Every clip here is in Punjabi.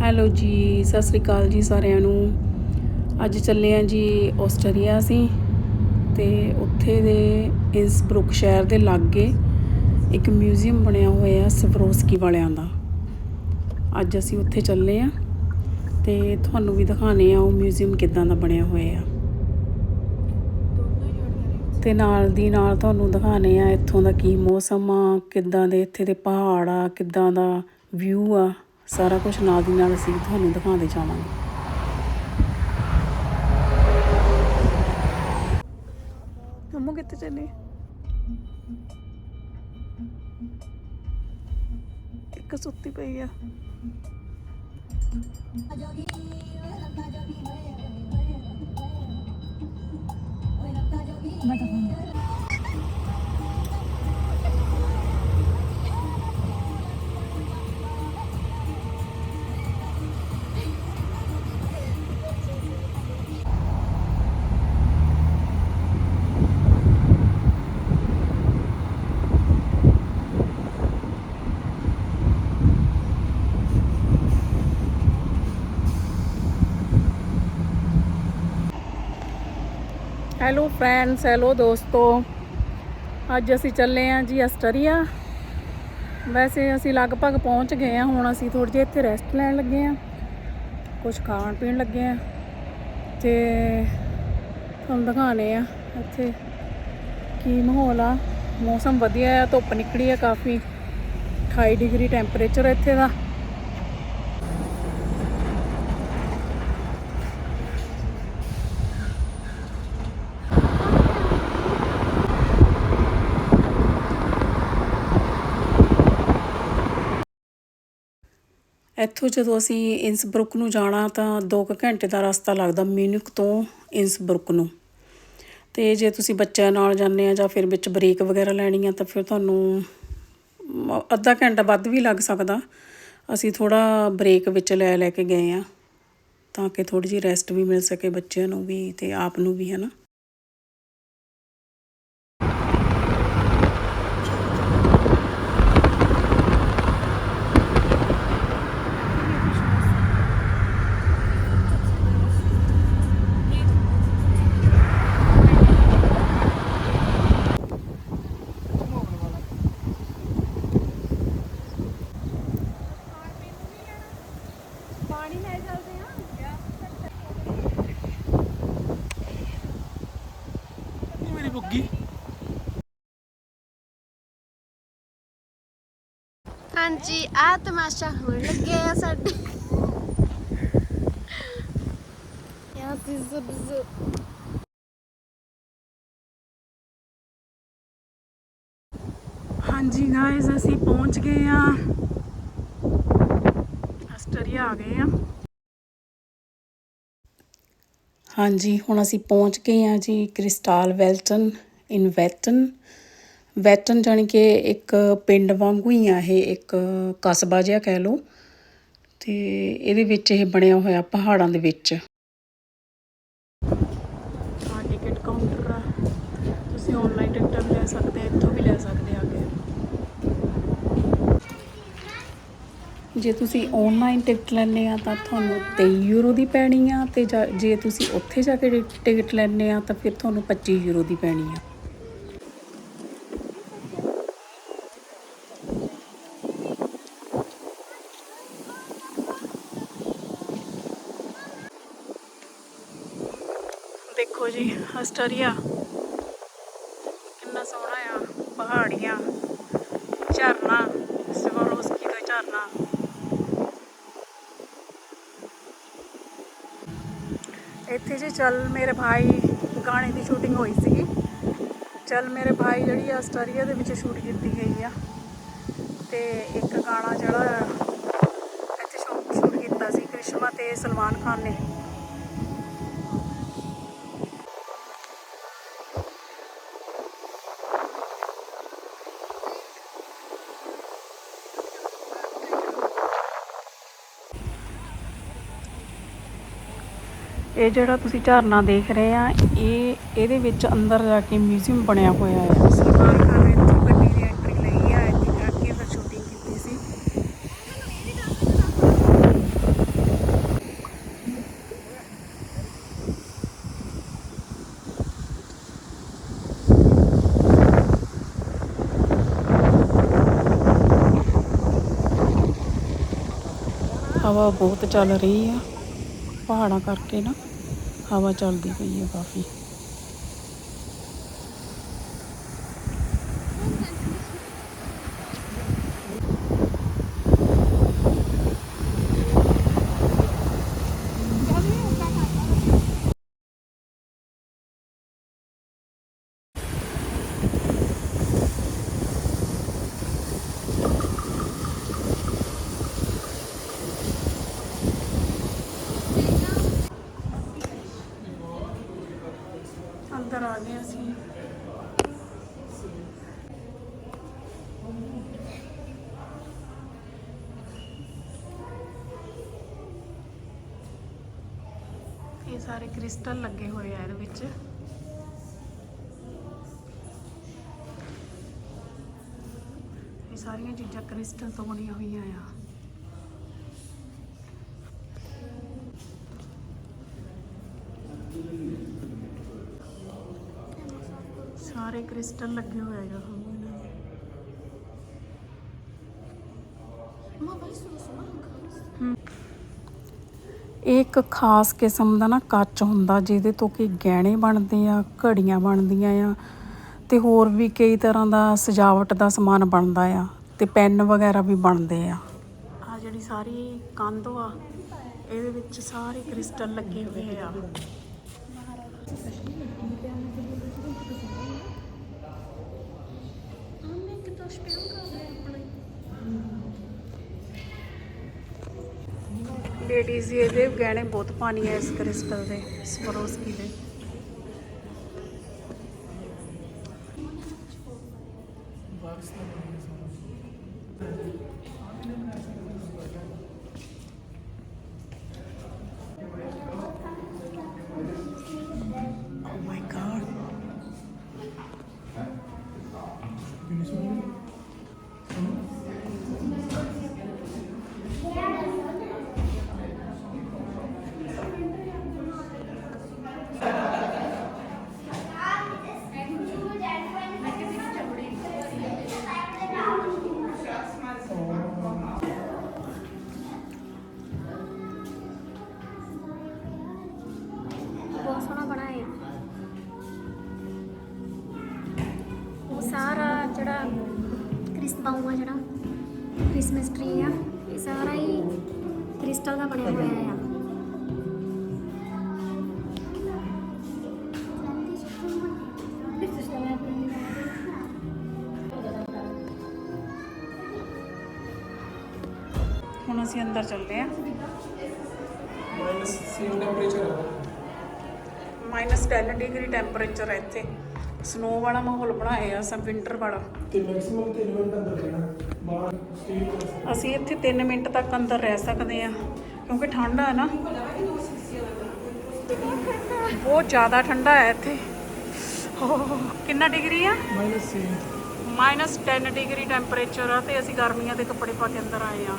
ਹੈਲੋ ਜੀ, ਸਤਿ ਸ੍ਰੀ ਅਕਾਲ ਜੀ ਸਾਰਿਆਂ ਨੂੰ। ਅੱਜ ਚੱਲੇ ਆ ਜੀ ਆਸਟਰੀਆ ਅਸੀਂ, ਤੇ ਉੱਥੇ ਦੇ ਇਨਸਬਰੁਕ ਸ਼ਹਿਰ ਦੇ ਲਾਗੇ ਇੱਕ ਮਿਊਜ਼ੀਅਮ ਬਣਿਆ ਹੋਇਆ ਸਵਰੋਸਕੀ ਵਾਲਿਆਂ ਦਾ। ਅੱਜ ਅਸੀਂ ਉੱਥੇ ਚੱਲੇ ਆ, ਤੇ ਤੁਹਾਨੂੰ ਵੀ ਦਿਖਾਣੇ ਆ ਉਹ ਮਿਊਜ਼ੀਅਮ ਕਿੱਦਾਂ ਦਾ ਬਣਿਆ ਹੋਇਆ। ਆ ਤੇ ਨਾਲ ਦੀ ਨਾਲ ਤੁਹਾਨੂੰ ਦਿਖਾਣੇ ਆ ਇੱਥੋਂ ਦਾ ਕੀ ਮੌਸਮ ਆ, ਕਿੱਦਾਂ ਦੇ ਇੱਥੇ ਦੇ ਪਹਾੜ ਆ, ਕਿੱਦਾਂ ਦਾ ਵਿਊ ਆ। ਸਾਰਾ ਕੁਝ ਨਾਲ ਦੀ ਨਾਲ ਅਸੀਂ ਤੁਹਾਨੂੰ ਦਿਖਾਉਂਦੇ ਜਾਵਾਂਗੇ। ਮੰਮੂ ਕਿੱਥੇ ਚੱਲੇ? ਇੱਕ ਸੁੱਤੀ ਪਈ ਆ। ਹੈਲੋ ਫਰੈਂਡਸ ਹੈਲੋ ਦੋਸਤੋ। ਅੱਜ ਅਸੀਂ ਚੱਲੇ ਆਂ ਜੀ ਅਸਟਰੀਆ ਵੈਸੇ ਅਸੀਂ ਲਗਭਗ ਪਹੁੰਚ ਗਏ ਆ, ਹੁਣ ਅਸੀਂ ਥੋੜੀ ਜਿਹੀ ਇੱਥੇ ਰੈਸਟ ਲੈਣ ਲੱਗੇ ਆ। ਕੁਝ ਖਾਣ ਪੀਣ ਲੱਗੇ ਆ ਤੇ ਤੁਹਾਨੂੰ ਦਿਖਾਣੇ ਆ ਇੱਥੇ ਕੀ ਮਾਹੌਲ ਆ। ਮੌਸਮ ਵਧੀਆ ਆ, ਧੁੱਪ ਨਿਕਲੀ ਆ ਕਾਫੀ। 28 ਡਿਗਰੀ ਟੈਂਪਰੇਚਰ ਇੱਥੇ ਦਾ। ਇੱਥੋਂ ਜਦੋਂ ਅਸੀਂ ਇਨਸਬਰੁਕ ਨੂੰ ਜਾਣਾ ਤਾਂ 2 ਘੰਟੇ ਦਾ ਰਸਤਾ ਲੱਗਦਾ ਮਿਊਨਿਕ ਤੋਂ ਇਨਸਬਰੁਕ ਨੂੰ। ਤੇ ਜੇ ਤੁਸੀਂ ਬੱਚਿਆਂ ਨਾਲ ਜਾਂਦੇ ਆ ਜਾਂ ਫਿਰ ਵਿੱਚ ਬ੍ਰੇਕ ਵਗੈਰਾ ਲੈਣੀ ਆ ਤਾਂ ਫਿਰ ਤੁਹਾਨੂੰ ਅੱਧਾ ਘੰਟਾ ਵੱਧ ਵੀ ਲੱਗ ਸਕਦਾ। ਅਸੀਂ ਥੋੜਾ ਬ੍ਰੇਕ ਵਿੱਚ ਲੈ ਲੈ ਕੇ ਗਏ ਆ ਤਾਂ ਕਿ ਥੋੜੀ ਜਿਹੀ ਰੈਸਟ ਵੀ ਮਿਲ ਸਕੇ ਬੱਚਿਆਂ ਨੂੰ ਵੀ ਤੇ ਆਪ ਨੂੰ ਵੀ, ਹੈ ਨਾ? ਮੇਰੀ ਬੁੱਗੀ ਹਾਂਜੀ ਆ ਤਮਾਸ਼ਾ ਹੋਣ ਲੱਗਿਆ ਆ ਸਾਡੇ ਯਾ ਜ਼ਿਜ਼ ਬਜ਼ ਹਾਂਜੀ ਗਾਇਸ ਅਸੀਂ ਪਹੁੰਚ ਗਏ ਆ ਆਸਟਰੀਆ ਆ ਗਏ ਆ ਹਾਂਜੀ, ਹੁਣ ਅਸੀਂ ਪਹੁੰਚ ਗਏ ਹਾਂ ਜੀ ਕ੍ਰਿਸਟਾਲ ਵੈਲਟਨ ਇਨ ਵੈਟਨ। ਵੈਟਨ ਜਾਣੀ ਕਿ ਇੱਕ ਪਿੰਡ ਵਾਂਗੂ ਹੀ ਆ ਇਹ, ਇੱਕ ਕਸਬਾ ਜਿਹਾ ਕਹਿ ਲਓ। ਅਤੇ ਇਹਦੇ ਵਿੱਚ ਇਹ ਬਣਿਆ ਹੋਇਆ ਪਹਾੜਾਂ ਦੇ ਵਿੱਚ ਆ ਟਿਕਟ ਕਾਊਂਟਰ ਆ ਤੁਸੀਂ ਆਨਲਾਈਨ ਟਿਕਟਾਂ ਵੀ ਲੈ ਸਕਦੇ ਆ ਇੱਥੋਂ ਵੀ ਲੈ ਸਕਦੇ ਆ ਕੇ ਜੇ ਤੁਸੀਂ ਆਨਲਾਈਨ ਟਿਕਟ ਲੈਣੇ ਆ ਤਾਂ ਤੁਹਾਨੂੰ 23 ਯੂਰੋ ਦੀ ਪੈਣੀ ਆ ਤੇ ਜੇ ਤੁਸੀਂ ਉੱਥੇ ਜਾ ਕੇ ਟਿਕਟ ਲੈਣੇ ਆ ਤਾਂ ਫਿਰ ਤੁਹਾਨੂੰ 25 ਯੂਰੋ ਦੀ ਪੈਣੀ ਆ। ਦੇਖੋ ਜੀ ਆਸਟਰੀਆ ਕਿੰਨਾ ਸੋਹਣਾ ਆ ਪਹਾੜੀਆਂ ਝਰਨਾ ਸਵਰੋਸਕੀ ਦਾ ਝਰਨਾ ਇੱਥੇ ਜੀ ਚੱਲ ਮੇਰੇ ਭਾਈ ਗਾਣੇ ਦੀ ਸ਼ੂਟਿੰਗ ਹੋਈ ਸੀਗੀ। ਚੱਲ ਮੇਰੇ ਭਾਈ ਜਿਹੜੀ ਆਸਟਰੀਆ ਦੇ ਵਿੱਚ ਸ਼ੂਟ ਕੀਤੀ ਗਈ ਆ। ਤੇ ਇੱਕ ਗਾਣਾ ਜਿਹੜਾ ਇੱਥੇ ਸ਼ੂਟ ਕੀਤਾ ਸੀ ਕ੍ਰਿਸ਼ਮਾ ਤੇ ਸਲਮਾਨ ਖਾਨ ਨੇ। ਇਹ ਜਿਹੜਾ ਤੁਸੀਂ ਝਰਨਾ ਦੇਖ ਰਹੇ ਆ, ਇਹ ਇਹਦੇ ਵਿੱਚ ਅੰਦਰ ਜਾ ਕੇ ਮਿਊਜ਼ੀਅਮ ਬਣਿਆ ਹੋਇਆ ਹੈ। ਸਲਮਾਨ ਗੱਡੀ ਦੀ ਐਂਟਰੀ ਲਈ ਆ ਅੱਜ ਕਰਕੇ ਫਿਰ ਸ਼ੂਟਿੰਗ ਕੀਤੀ ਸੀ ਹਵਾ ਬਹੁਤ ਚੱਲ ਰਹੀ ਆ, ਪਹਾੜਾਂ ਕਰਕੇ ਨਾ। ਹਵਾ ਚੱਲਦੀ ਪਈ ਹੈ ਕਾਫੀ ਅੰਦਰ ਆ ਗਏ ਅਸੀਂ ਇਹ ਸਾਰੇ ਕ੍ਰਿਸਟਲ ਲੱਗੇ ਹੋਏ ਆ ਇਹਦੇ ਵਿੱਚ। ਇਹ ਸਾਰੀਆਂ ਚੀਜ਼ਾਂ ਕ੍ਰਿਸਟਲ ਤੋਂ ਬਣੀਆਂ ਹੋਈਆਂ ਆ। ਸਾਰੇ ਕ੍ਰਿਸਟਲ ਲੱਗੇ ਹੋਏ ਆ ਸਾਨੂੰ ਇਹਨਾਂ ਦੇ ਇਹ ਇੱਕ ਖਾਸ ਕਿਸਮ ਦਾ ਨਾ ਕੱਚ ਹੁੰਦਾ ਜਿਹਦੇ ਤੋਂ ਕਿ ਗਹਿਣੇ ਬਣਦੇ ਆ ਘੜੀਆਂ ਬਣਦੀਆਂ ਆ ਤੇ ਹੋਰ ਵੀ ਕਈ ਤਰ੍ਹਾਂ ਦਾ ਸਜਾਵਟ ਦਾ ਸਮਾਨ ਬਣਦਾ ਆ ਤੇ ਪੈਨ ਵਗੈਰਾ ਵੀ ਬਣਦੇ ਆ। ਆ ਜਿਹੜੀ ਸਾਰੀ ਕੰਧ ਆ ਇਹਦੇ ਵਿੱਚ ਸਾਰੇ ਕ੍ਰਿਸਟਲ ਲੱਗੇ ਹੋਏ ਆ। ਲੇਡੀਜ਼ ਇਹਦੇ ਗਹਿਣੇ ਬਹੁਤ ਪਾਣੀ ਹੈ ਇਸ ਕ੍ਰਿਸਟਲ ਦੇ ਸਵਰੋਸਕੀ ਦੇ ਅਸੀਂ ਅੰਦਰ ਚੱਲਦੇ ਆ ਮਾਈਨਸ ਸੇਮ ਟੈਂਪਰੇਚਰ ਹੈ ਮਾਈਨਸ 10 ਡਿਗਰੀ ਟੈਂਪਰੇਚਰ ਹੈ ਇੱਥੇ। ਸਨੋ ਵਾਲਾ ਮਾਹੌਲ ਬਣਾਇਆ ਆ ਸਭ ਵਿੰਟਰ ਵਾਲਾ। ਤੇ ਮੈਕਸਿਮਮ 3 ਮਿੰਟ ਅੰਦਰ ਰਹਿਣਾ। ਬਾਹਰ ਸਟੇ ਅਸੀਂ ਇੱਥੇ 3 ਮਿੰਟ ਤੱਕ ਅੰਦਰ ਰਹਿ ਸਕਦੇ ਆ ਕਿਉਂਕਿ ਠੰਡ ਆ ਨਾ। ਬਹੁਤ ਜ਼ਿਆਦਾ ਠੰਡਾ ਹੈ ਇੱਥੇ। ਹੋ ਕਿੰਨਾ ਡਿਗਰੀ ਆ? Minus same minus 10 degree temperature ਆ ਤੇ ਅਸੀਂ ਗਰਮੀਆਂ ਦੇ ਕੱਪੜੇ ਪਾ ਕੇ ਅੰਦਰ ਆਏ ਆ।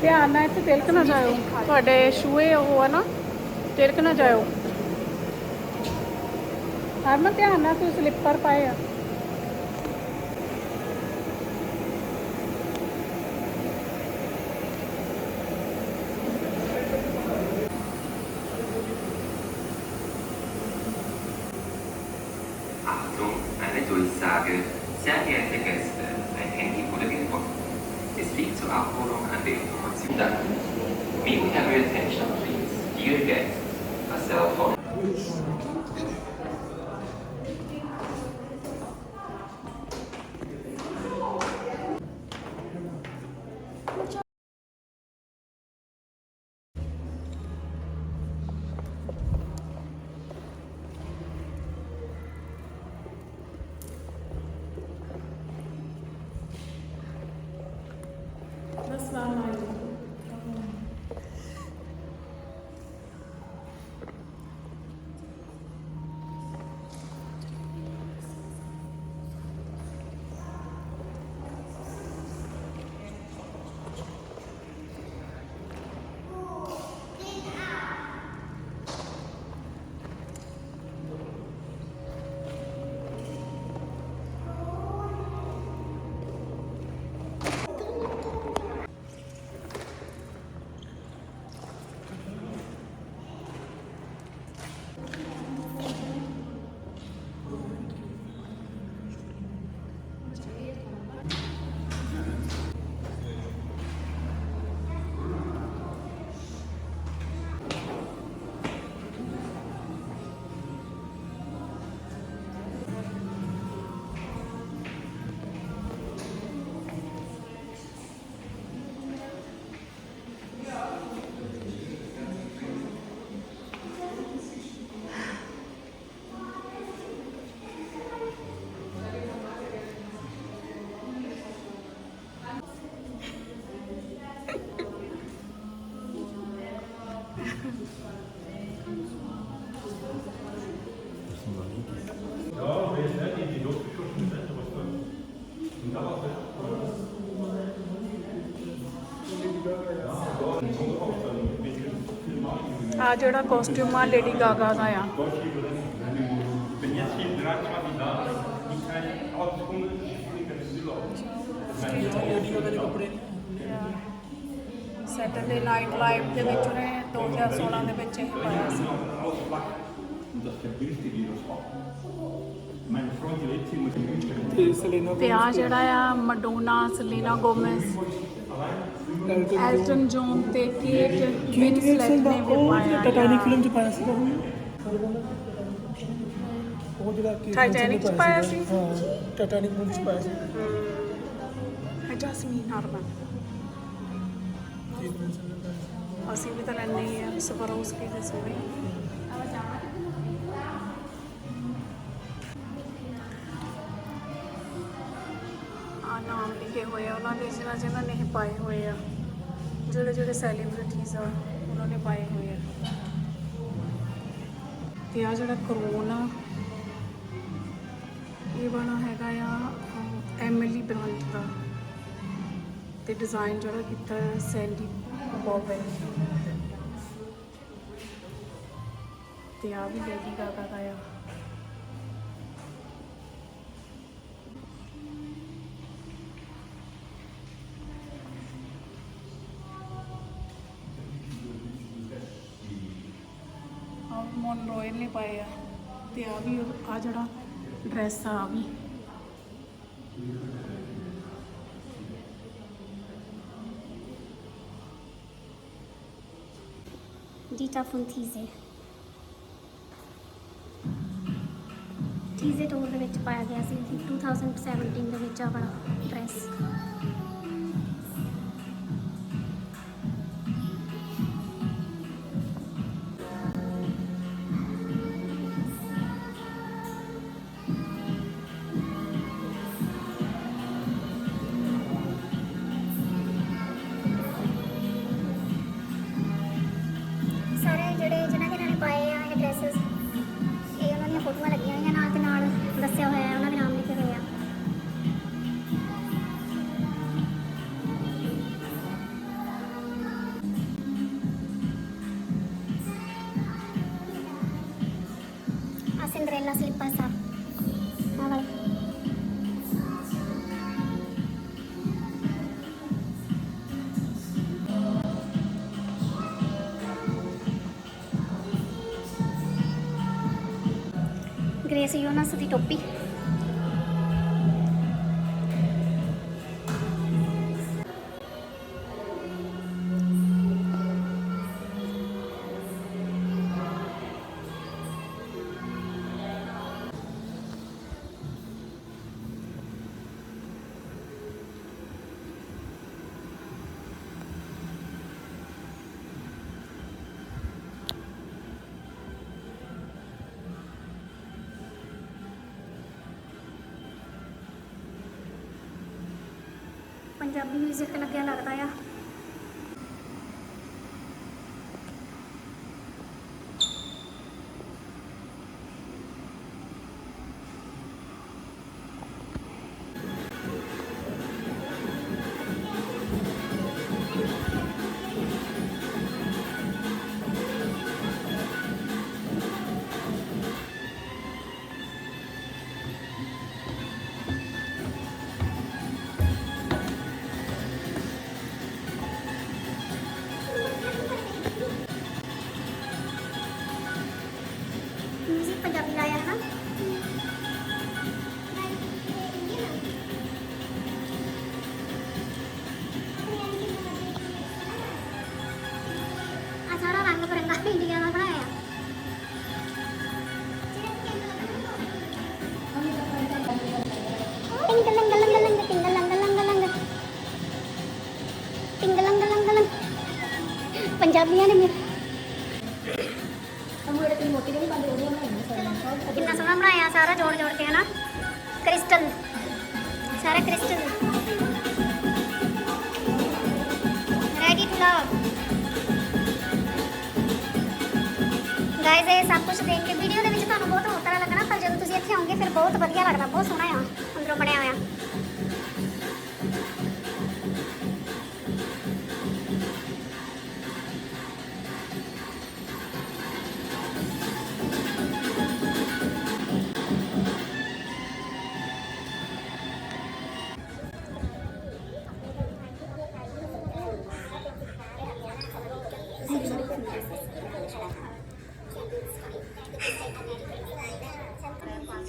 ਧਿਆਨ ਨਾਲ ਇੱਥੇ ਤਿਲਕ ਨਾ ਜਾਇਓ ਤੁਹਾਡੇ ਸ਼ੂਏ ਉਹ ਆ ਨਾ ਤਿਲਕ ਨਾ ਜਾਇਓ ਹਰਮਨ ਧਿਆਨ ਨਾਲ ਤੂੰ ਸਲਿੱਪਰ ਪਾਏ ਆ Achtung, eine Durchsage. Sehr geehrte Gäste, ein Handy wurde gefunden. Es liegt zur Abholung an der Information. Danke. May we have your attention, please? Dear guests, a cell phone. Nasıl anlayacağım? ਆ ਜਿਹੜਾ ਕਾਸਟਿਊਮ ਆ ਲੇਡੀ ਗਾਗਾ ਦਾ ਆ। ਸੈਟਰਡੇ ਨਾਈਟ ਲਾਈਵ ਦੇ ਵਿੱਚ ਉਹਨੇ 2016 ਦੇ ਵਿੱਚ ਇਹ ਪਾਇਆ ਸੀ। ਤੇ ਸਲੇਨਾ ਤੇ ਆ ਜਿਹੜਾ ਆ Madonna Selena Gomez Elton John ਤੇ ਕੇਟ ਵਿਨਸਲੈਟ ਨੇ ਵੀ ਉਹ ਪਾਇਆ ਟਾਈਟੈਨਿਕ ਆ। ਫਿਲਮ ਚ ਪਾਇਆ ਸੀ ਉਹ। ਜਿਹੜਾ ਕਿ Titanic 'ਚ ਪਾਇਆ ਸੀ? ਹਾਂ ਟਾਈਟੈਨਿਕ ਮੂਵੀ ਚ ਪਾਇਆ ਸੀ। ਹੈ ਜਸਮੀਨ ਹਰਮਨ ਅਸੀਂ ਵੀ ਤਾਂ ਲੈਣੇ ਹੀ ਆ ਸਵਰੋਸਕੀ ਦੇ ਸੋਹਣੇ ਆ ਨਾਮ ਲਿਖੇ ਹੋਏ ਆ ਉਹਨਾਂ ਦੇ ਜਿਹਨਾਂ ਜਿਹਨਾਂ ਨੇ ਪਾਏ ਹੋਏ ਆ। ਜਿਹੜੇ ਜਿਹੜੇ ਸੈਲੀਬ੍ਰਿਟੀਜ਼ ਆ, ਉਹਨਾਂ ਨੇ ਪਾਏ ਹੋਏ ਆ। ਤੇ ਆ ਜਿਹੜਾ ਕਰੋਨ ਆ ਇਹ ਵਾਲਾ ਹੈਗਾ ਆ ਐਮਿਲੀ ਬ੍ਰਾਂਡ ਦਾ। ਤੇ ਡਿਜ਼ਾਈਨ ਜਿਹੜਾ ਕੀਤਾ ਸੈਂਡੀ ਬੋਬਨ ਤੇ ਆ ਵੀ ਲੇਡੀ ਗਾਗਾ ਦਾ ਆ। ਰੋਇਲ ਨੇ ਪਾਏ ਆ ਤੇ ਆ ਵੀ ਆ ਜਿਹੜਾ ਡਰੈਸ ਆ ਵੀ। ਡੀਟਾ ਫਨ ਥੀਜ਼ੇ ਥੀਜ਼ੇ ਟੂਰ ਦੇ ਵਿੱਚ ਪਾਇਆ ਗਿਆ ਸੀ 2017 ਦੇ ਵਿੱਚ ਆ ਬੜਾ ਡਰੈਸ ਆ ਸਿੰਡਰੇਲਾ ਸਲਿੱਪਰਸ ਆ ਆ ਵਾਲੇ ਗ੍ਰੇਸ ਯੋਨਸ ਦੀ ਪੰਜਾਬੀ ਮਿਊਜ਼ਿਕ ਲੱਗਿਆ ਲੱਗਦਾ ਆ। ਪੰਜਾਬੀਆਂ ਨੇ ਮੇਰੇ ਕਿੰਨਾ ਸੋਹਣਾ ਬਣਾਇਆ ਸਾਰਾ ਜੋੜ ਜੋੜ ਕੇ, ਹਨਾ? ਕ੍ਰਿਸਟਲ। ਸਾਰਾ crystal. Ready to love guys ਇਹ ਸਭ ਕੁਝ ਦੇਖ ਕੇ ਵੀਡੀਓ ਦੇ ਵਿੱਚ ਤੁਹਾਨੂੰ ਬਹੁਤ ਹੋਰ ਤਰ੍ਹਾਂ ਲੱਗਣਾ, ਪਰ ਜਦੋਂ ਤੁਸੀਂ ਇੱਥੇ ਆਓਗੇ ਫਿਰ ਬਹੁਤ ਵਧੀਆ ਲੱਗਦਾ, ਬਹੁਤ ਸੋਹਣਾ ਆ। ਅੰਦਰੋਂ ਬਣਿਆ ਹੋਇਆ।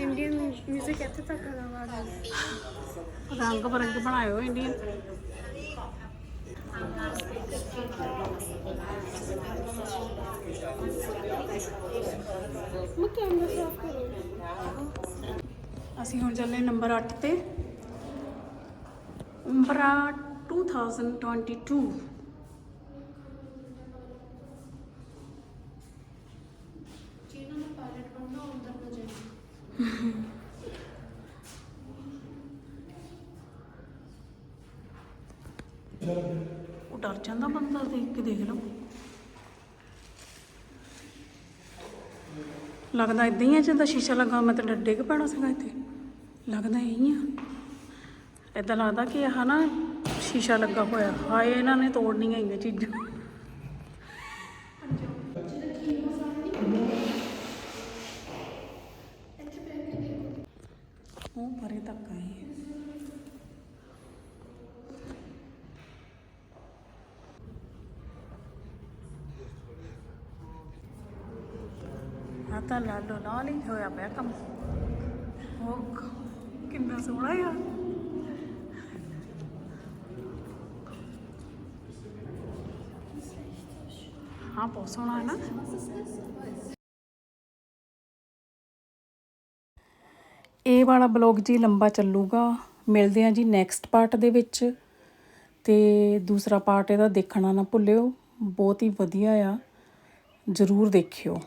ਇੱਥੇ ਤੱਕ ਆਵਾਜ਼ ਆਈ ਰੰਗ ਬਰੰਗੇ ਬਣਾਏ ਹੋਏ ਇੰਡੀਅਨ। ਮੈਂ ਕੈਮਰਾ ਸਾਫ਼ ਕਰੂੰ। ਅਸੀਂ ਹੁਣ ਚੱਲੇ ਨੰਬਰ 8 ਤੇ। ਉਮਰਾ 2022 ਜਿਹਨਾਂ ਨੂੰ ਪਾਇਲਟ ਬਣਨਾ ਅੰਦਰ ਨਾ ਜਾਏ ਉਹ ਡਰ ਜਾਂਦਾ ਬੰਦਾ ਦੇਖ ਕੇ ਦੇਖ ਲਓ। ਲੱਗਦਾ ਇਦਾਂ ਹੀ ਆ ਜਿੱਦਾਂ ਸ਼ੀਸ਼ਾ ਲੱਗਾ ਮੈਂ ਤਾਂ ਡੱਡੇ ਕੇ ਪੈਣਾ ਸੀਗਾ ਇੱਥੇ। ਲੱਗਦਾ ਇਹੀ ਆ। ਇਦਾਂ ਲੱਗਦਾ ਕਿ ਆਹ ਨਾ ਸ਼ੀਸ਼ਾ ਲੱਗਾ ਹੋਇਆ। ਹਾਏ, ਇਹਨਾਂ ਨੇ ਤੋੜਨੀਆਂ ਹੀ ਚੀਜ਼ਾਂ ਉਹ ਪਰੇ ਤੱਕ ਆਏ ਆ ਤਾਂ ਲਾਲੋ ਲਾਲ ਹੀ ਹੋਇਆ ਪਿਆ ਕੰਮ। ਉਹ ਕਿੰਨਾ ਸੋਹਣਾ ਆ। ਹਾਂ, ਬਹੁਤ ਸੋਹਣਾ ਹੈ ਨਾ। ਇਹ ਵਾਲਾ ਬਲੌਗ ਜੀ ਲੰਬਾ ਚੱਲੂਗਾ। ਮਿਲਦੇ ਹਾਂ ਜੀ ਨੈਕਸਟ ਪਾਰਟ ਦੇ ਵਿੱਚ। ਤੇ ਦੂਸਰਾ ਪਾਰਟ ਇਹਦਾ ਦੇਖਣਾ ਨਾ ਭੁੱਲਿਓ। ਬਹੁਤ ਹੀ ਵਧੀਆ ਆ। ਜ਼ਰੂਰ ਦੇਖਿਓ।